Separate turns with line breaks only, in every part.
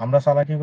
আমরা চালাকি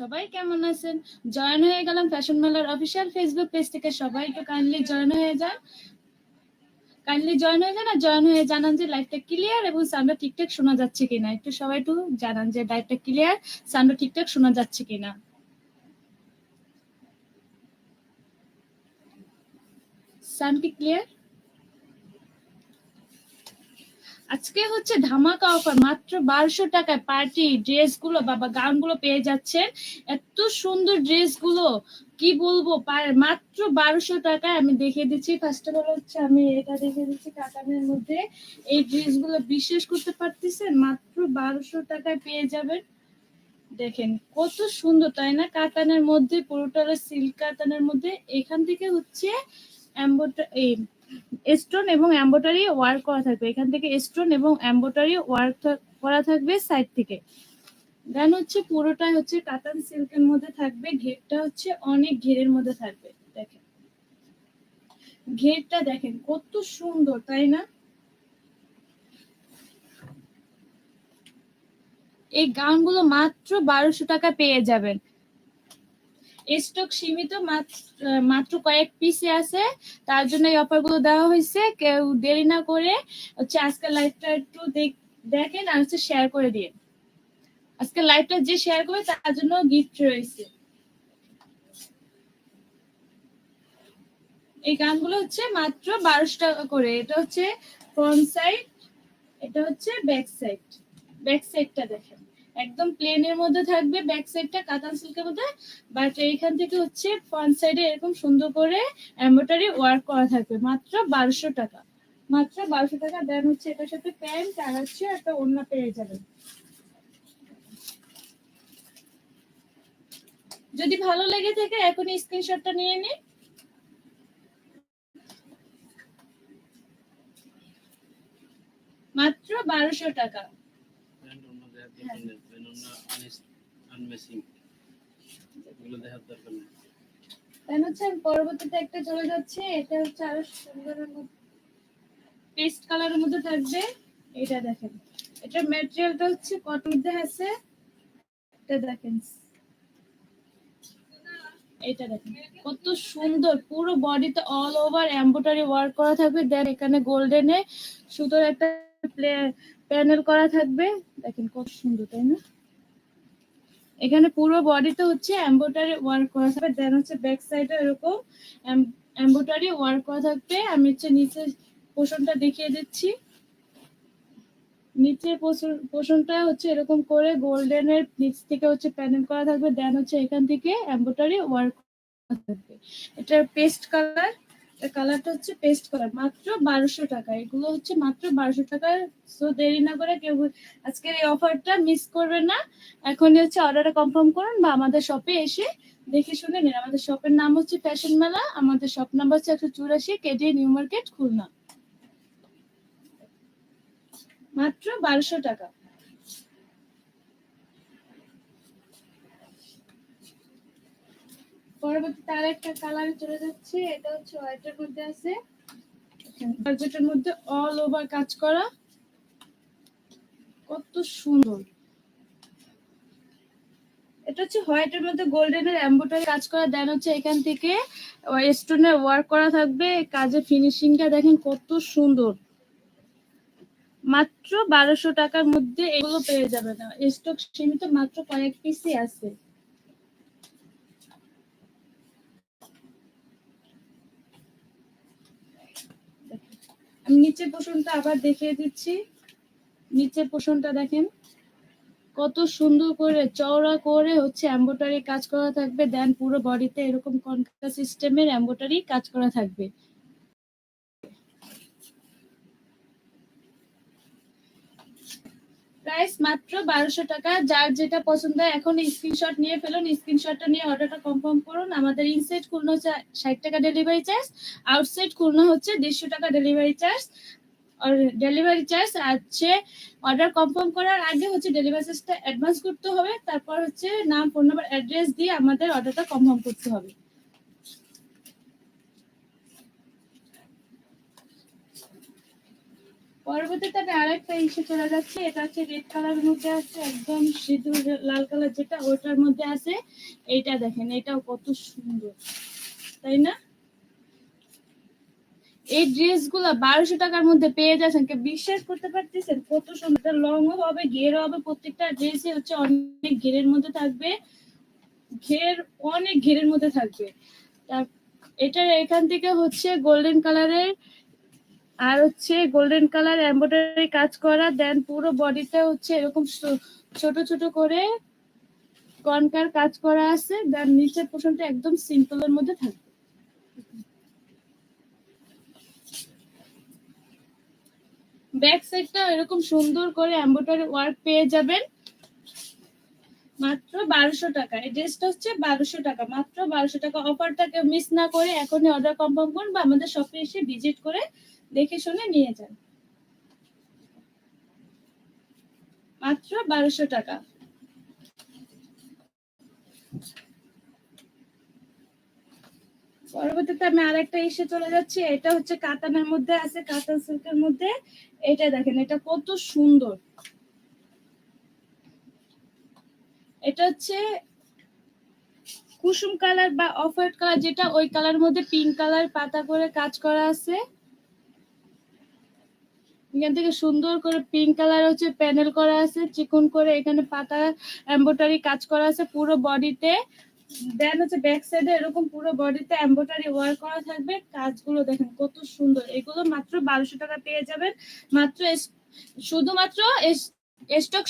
সবাই কেমন আছেন? জয়েন হয়ে গেলাম ফ্যাশন মেলার অফিসিয়াল ফেসবুক পেজ থেকে। সবাই একটু কাইন্ডলি জয়েন হয়ে যান। কাইন্ডলি জয়েন হয়ে যান আর জয়েন হয়ে জানান যে লাইভটা ক্লিয়ার এবং সাউন্ডটা ঠিকঠাক শোনা যাচ্ছে কিনা। একটু সবাই একটু জানান যে লাইভটা ক্লিয়ার সাউন্ডটা ঠিকঠাক শোনা যাচ্ছে কিনা। সাউন্ড কি ক্লিয়ার আজকে হচ্ছে ধামাকা অফার মাত্র বারোশো টাকায় পার্টি ড্রেসগুলো বাবা গাউনগুলো পেয়ে যাচ্ছেন। এত সুন্দর ড্রেসগুলো কি বলব? মাত্র বারোশো টাকায় আমি দেখিয়ে দিচ্ছি। ফার্স্ট অফ অল হচ্ছে আমি এটা দেখিয়ে দিচ্ছি কাতানের মধ্যে। এই ড্রেসগুলো বিশ্বাস করতে পারতেছেন? মাত্র বারোশো টাকায় পেয়ে যাবেন। দেখেন, কত সুন্দর, তাই না? কাতানের মধ্যে পুরোটা সিল্ক কাতানের মধ্যে। এখান থেকে হচ্ছে এই স্টোন এবং এম্বোটারি ওয়ার্ক করা থাকবে। এখান থেকে স্টোন এবং এম্বোটারি ওয়ার্ক করা থাকবে সাইড থেকে। দেন হচ্ছে পুরোটাই হচ্ছে কাতান সিল্কের মধ্যে থাকবে। ঘেরটা হচ্ছে অনেক ঘেরের মধ্যে থাকবে। দেখেন। ঘেরটা দেখেন, কত সুন্দর, তাই না? এই গাউনগুলো মাত্র বারোশো টাকা পেয়ে যাবেন। স্টক সীমিত, মাত্র কয়েক পিসে আছে। তার জন্য এই অফারগুলো দেওয়া হয়েছে। কেউ দেরি না করে হচ্ছে আজকে লাইভটা একটু দেখ- দেখেন আর হচ্ছে শেয়ার করে দিয়ে আজকে লাইভটা যে শেয়ার করবে তার জন্য গিফট রয়েছে। এই গানগুলো হচ্ছে মাত্র বারোশো টাকা করে। এটা হচ্ছে ফ্রন্ট সাইড এটা হচ্ছে ব্যাক সাইড ব্যাক সাইডটা দেখেন। একদম প্লেনের মধ্যে থাকবে ব্যাক সাইডটা কাতান সিল্কের মধ্যে। বাট এইখান থেকে হচ্ছে ফ্রন্ট সাইডে এরকম সুন্দর করে এমব্রয়ডারি ওয়ার্ক করা থাকবে। মাত্র বারোশো টাকা। মাত্র বারোশো টাকা। দেন হচ্ছে এটার সাথে প্যান্ট আর হচ্ছে একটা ওড়না পেয়ে যাবেন। যদি ভালো লেগে থাকে, এখন স্ক্রিনশটটা নিয়ে নিন। মাত্র বারোশো টাকা।
আনমেসিং এগুলো দেখার দরকার নেই।
দেন হচ্ছে পরবর্তীতে একটা চলে যাচ্ছে এটা হচ্ছে আরও সুন্দরের মধ্যে পেস্ট কালারের মধ্যে থাকবে। এটা দেখেন। এটা ম্যাটেরিয়ালটা হচ্ছে কটন আছে। এটা দেখেন। এটা দেখেন। কত সুন্দর পুরো বডিতে অল ওভার এমব্রয়ডারি ওয়ার্ক করা থাকবে। দেন এখানে গোল্ডেনে সুতোর একটা প্যানেল করা থাকবে। দেখেন কত সুন্দর, তাই না? এখানে পুরো বডিতে হচ্ছে এমব্রয়ডারি ওয়ার্ক করা থাকবে। দেন হচ্ছে ব্যাক সাইডে এরকম এমব্রয়ডারি ওয়ার্ক করা থাকবে। আমি হচ্ছে নিচে পোষণটা দেখিয়ে দিচ্ছি। নিচের পোষণটা হচ্ছে এরকম করে গোল্ডেনের নিচ থেকে হচ্ছে প্যানেল করা থাকবে। দেন হচ্ছে এখান থেকে এমব্রয়ডারি ওয়ার্ক করা থাকবে। এটার পেস্ট কালার কালারটা হচ্ছে পেস্ট করা, মাত্র বারোশো টাকা। এগুলো হচ্ছে মাত্র বারোশো টাকা। সো দেরি না করে কেউ আজকের এই অফারটা মিস করবে না। এখনই হচ্ছে অর্ডারটা কনফার্ম করুন বা আমাদের শপে এসে দেখে শুনে নিন। আমাদের শপের নাম হচ্ছে ফ্যাশন মেলা আমাদের শপ নাম্বার হচ্ছে একশো চুরাশি কেডি নিউ মার্কেট খুলনা। মাত্র বারোশো টাকা। পরবর্তী তার একটা কালার চলে যাচ্ছে, এটা হচ্ছে হোয়াইটের মধ্যে আছে। বাজেটের মধ্যে অল ওভার কাজ করা। কত সুন্দর। এটা হচ্ছে হোয়াইটের মধ্যে গোল্ডেনের এমব্রয়ডারি কাজ করা। দেন হচ্ছে এখান থেকে স্টোনের ওয়ার্ক করা থাকবে। কাজের ফিনিশিংটা দেখেন কত সুন্দর। মাত্র বারোশো টাকার মধ্যে এগুলো পেয়ে যাবে না স্টক সীমিত মাত্র কয়েক পিসই আছে। আমি নিচের পোষণটা আবার দেখিয়ে দিচ্ছি। নিচের পোষণটা দেখেন। কত সুন্দর করে চওড়া করে হচ্ছে এম্বোটারি কাজ করা থাকবে। দেন পুরো বডিতে এরকম কনকা সিস্টেমের এম্বোটারি কাজ করা থাকবে। প্রাইস মাত্র বারোশো টাকা। যার যেটা পছন্দ এখন স্ক্রিনশট নিয়ে ফেলুন। স্ক্রিনশটটা নিয়ে অর্ডারটা কনফার্ম করুন। আমাদের ইনসাইড খুলনা হচ্ছে ষাট টাকা ডেলিভারি চার্জ আউটসাইড খুলনা হচ্ছে দেড়শো টাকা ডেলিভারি চার্জ ডেলিভারি চার্জ আছে অর্ডার কনফার্ম করার আগে হচ্ছে ডেলিভারি চার্জটা অ্যাডভান্স করতে হবে। তারপর হচ্ছে নাম ফোন নাম্বার অ্যাড্রেস দিয়ে আমাদের অর্ডারটা কনফার্ম করতে হবে। পরবর্তীতে আমি আরেকটা ইস্যু চলে যাচ্ছে, এটা হচ্ছে রেড কালারের মধ্যে আছে, একদম সিঁদুর, লাল কালার যেটা ওটার মধ্যে আছে, এইটা দেখেন, এটাও কত সুন্দর, তাই না? এই ড্রেসগুলা বারোশো টাকার মধ্যে পেয়ে যাচ্ছেন বিশ্বাস করতে পারতেছেন? কত সুন্দর লং হবে ঘেরও হবে, প্রত্যেকটা ড্রেসই হচ্ছে অনেক ঘেরের মধ্যে থাকবে ঘের অনেক ঘেরের মধ্যে থাকবে। এটার এখান থেকে হচ্ছে গোল্ডেন কালারের আর হচ্ছে গোল্ডেন কালার এমব্রয়ডারি কাজ করা দেন পুরো বডিটা হচ্ছে এরকম ছোট ছোট করে কনকার কাজ করা আছে দেন নিচের পোর্শনটা একদম সিম্পলের মধ্যে থাকবে। ব্যাক সাইডটা এরকম সুন্দর করে এমব্রয়ডারি ওয়ার্ক পেয়ে যাবেন। মাত্র বারোশো টাকা। এই ড্রেসটা হচ্ছে বারোশো টাকা। মাত্র বারোশো টাকা। অফারটাকে মিস না করে এখনই অর্ডার কনফার্ম করুন বা আমাদের শপে এসে ভিজিট করে দেখে শুনে নিয়ে যান। মাত্র বারোশো টাকা। পরবর্তীতে আমি আরেকটা এসে চলে যাচ্ছি। এটা হচ্ছে কাতানের মধ্যে আছে, কাতান সিল্কের মধ্যে। এটা দেখেন, এটা কত সুন্দর। এটা হচ্ছে কুসুম কালার বা অফ হোয়াইট কালার, যেটা ওই কালার মধ্যে পিঙ্ক কালার, পাতা করে কাজ করা আছে। এখান থেকে সুন্দর করে পিঙ্ক কালার হচ্ছে প্যানেল করা আছে, চিকন করে এখানে পাতা এমব্রয়ডারি কাজ করা আছে পুরো বডিতে দেন হচ্ছে ব্যাক সাইডে এরকম পুরো বডিতে এমব্রয়ডারি ওয়ার্ক করা থাকবে। কাজগুলো দেখেন কত সুন্দর। এগুলো মাত্র বারোশো টাকা পেয়ে যাবেন। মাত্র শুধুমাত্র স্টক